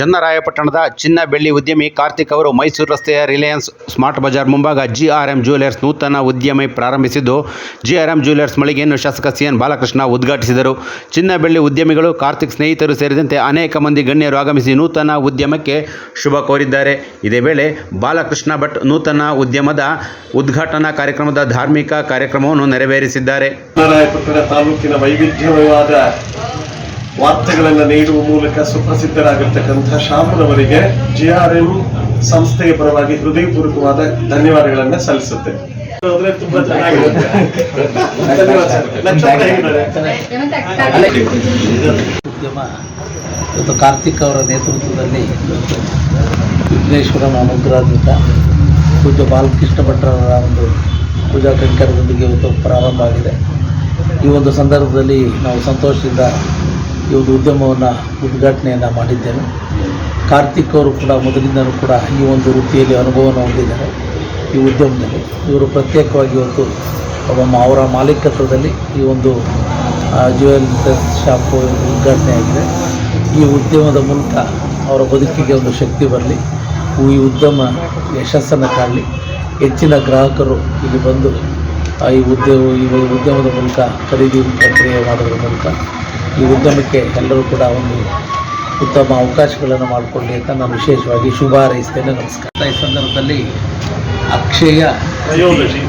ಚನ್ನರಾಯಪಟ್ಟಣದ ಚಿನ್ನ ಬೆಳ್ಳಿ ಉದ್ಯಮಿ ಕಾರ್ತಿಕ್ ಅವರು ಮೈಸೂರು ರಸ್ತೆಯ ರಿಲಯನ್ಸ್ ಸ್ಮಾರ್ಟ್ ಬಜಾರ್ ಮುಂಭಾಗ ಜಿಆರ್ಎಂ ಜ್ಯುವೆಲರ್ಸ್ ನೂತನ ಉದ್ಯಮಿ ಪ್ರಾರಂಭಿಸಿದ್ದು. ಜಿಆರ್ಎಂ ಜ್ಯುವೆಲರ್ಸ್ ಮಳಿಗೆಯನ್ನು ಶಾಸಕ ಸಿಎನ್ ಬಾಲಕೃಷ್ಣ ಉದ್ಘಾಟಿಸಿದರು. ಚಿನ್ನ ಬೆಳ್ಳಿ ಉದ್ಯಮಿಗಳು ಕಾರ್ತಿಕ್ ಸ್ನೇಹಿತರು ಸೇರಿದಂತೆ ಅನೇಕ ಮಂದಿ ಗಣ್ಯರು ಆಗಮಿಸಿ ನೂತನ ಉದ್ಯಮಕ್ಕೆ ಶುಭ ಕೋರಿದ್ದಾರೆ. ಇದೇ ವೇಳೆ ಬಾಲಕೃಷ್ಣ ಭಟ್ ನೂತನ ಉದ್ಯಮದ ಉದ್ಘಾಟನಾ ಕಾರ್ಯಕ್ರಮದ ಧಾರ್ಮಿಕ ಕಾರ್ಯಕ್ರಮವನ್ನು ನೆರವೇರಿಸಿದ್ದಾರೆ. ತಾಲೂಕಿನ ವೈವಿಧ್ಯಮಯವಾದ ವಾರ್ತೆಗಳನ್ನು ನೀಡುವ ಮೂಲಕ ಸುಪ್ರಸಿದ್ಧರಾಗಿರ್ತಕ್ಕಂಥ ಶಾಮನವರಿಗೆ ಎಂ ಸಂಸ್ಥೆಯ ಪರವಾಗಿ ಹೃದಯಪೂರ್ವಕವಾದ ಧನ್ಯವಾದಗಳನ್ನು ಸಲ್ಲಿಸುತ್ತೆ? ಉದ್ಯಮ, ಇವತ್ತು ಕಾರ್ತಿಕ್ ಅವರ ನೇತೃತ್ವದಲ್ಲಿ ವಿಘ್ನೇಶ್ವರನ ಅನುಗ್ರಹದಿಂದ ಪೂಜ್ಯ ಬಾಲಕೃಷ್ಣ ಭಟ್ರವರ ಒಂದು ಪೂಜಾ ಕೈಂಕರ್ಯದೊಂದಿಗೆ ಇವತ್ತು ಪ್ರಾರಂಭ ಆಗಿದೆ. ಈ ಒಂದು ಸಂದರ್ಭದಲ್ಲಿ ನಾವು ಸಂತೋಷದಿಂದ ಈ ಒಂದು ಉದ್ಯಮವನ್ನು ಉದ್ಘಾಟನೆಯನ್ನು ಮಾಡಿದ್ದೇನೆ. ಕಾರ್ತಿಕ್ ಅವರು ಕೂಡ ಮೊದಲಿಂದಲೂ ಕೂಡ ಈ ಒಂದು ವೃತ್ತಿಯಲ್ಲಿ ಅನುಭವವನ್ನು ಹೊಂದಿದ್ದಾರೆ ಈ ಉದ್ಯಮದಲ್ಲಿ. ಇವರು ಪ್ರತ್ಯೇಕವಾಗಿ ಇವತ್ತು ಒಬ್ಬ ಅವರ ಮಾಲೀಕತ್ವದಲ್ಲಿ ಈ ಒಂದು ಜ್ಯುವೆಲ್ ಶಾಪು ಉದ್ಘಾಟನೆ ಆಗಿದೆ ಈ ಉದ್ಯಮದ ಮೂಲಕ ಅವರ ಬದುಕಿಗೆ ಒಂದು ಶಕ್ತಿ ಬರಲಿ, ಈ ಉದ್ಯಮ ಯಶಸ್ಸನ್ನು ಕಾಣಲಿ ಹೆಚ್ಚಿನ ಗ್ರಾಹಕರು ಇಲ್ಲಿ ಬಂದು ಈ ಉದ್ಯಮ, ಈ ಉದ್ಯಮದ ಮೂಲಕ ಖರೀದಿ ಪ್ರಕ್ರಿಯೆ ಮಾಡೋದ್ರ ಮೂಲಕ ಈ ಉದ್ಯಮಕ್ಕೆ ಎಲ್ಲರೂ ಕೂಡ ಒಂದು ಉತ್ತಮ ಅವಕಾಶಗಳನ್ನು ಮಾಡಿಕೊಳ್ಳಿ ಅಂತ ನಾನು ವಿಶೇಷವಾಗಿ ಶುಭ ಹಾರೈಸ್ತೇನೆ. ನಮಸ್ಕಾರ. ಈ ಸಂದರ್ಭದಲ್ಲಿ ಅಕ್ಷಯ.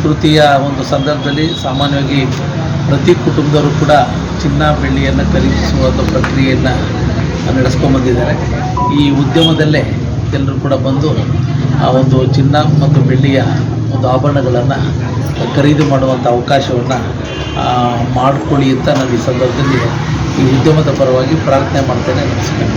ತೃತೀಯ ಒಂದು ಸಂದರ್ಭದಲ್ಲಿ ಸಾಮಾನ್ಯವಾಗಿ ಪ್ರತಿ ಕುಟುಂಬದವರು ಕೂಡ ಚಿನ್ನ ಬೆಳ್ಳಿಯನ್ನು ಖರೀದಿಸುವಂಥ ಪ್ರಕ್ರಿಯೆಯನ್ನು ನಡೆಸ್ಕೊಂಬಂದಿದ್ದಾರೆ ಈ ಉದ್ಯಮದಲ್ಲೇ ಎಲ್ಲರೂ ಕೂಡ ಬಂದು ಆ ಒಂದು ಚಿನ್ನ ಮತ್ತು ಬೆಳ್ಳಿಯ ಒಂದು ಆಭರಣಗಳನ್ನು ಖರೀದಿ ಮಾಡುವಂಥ ಅವಕಾಶವನ್ನು ಮಾಡಿಕೊಳ್ಳಿ ಅಂತ ನಾನು ಈ ಸಂದರ್ಭದಲ್ಲಿ ಈ ಉದ್ಯಮದ ಪರವಾಗಿ ಪ್ರಾರ್ಥನೆ ಮಾಡ್ತೇನೆ ನಮಸ್ಕಾರ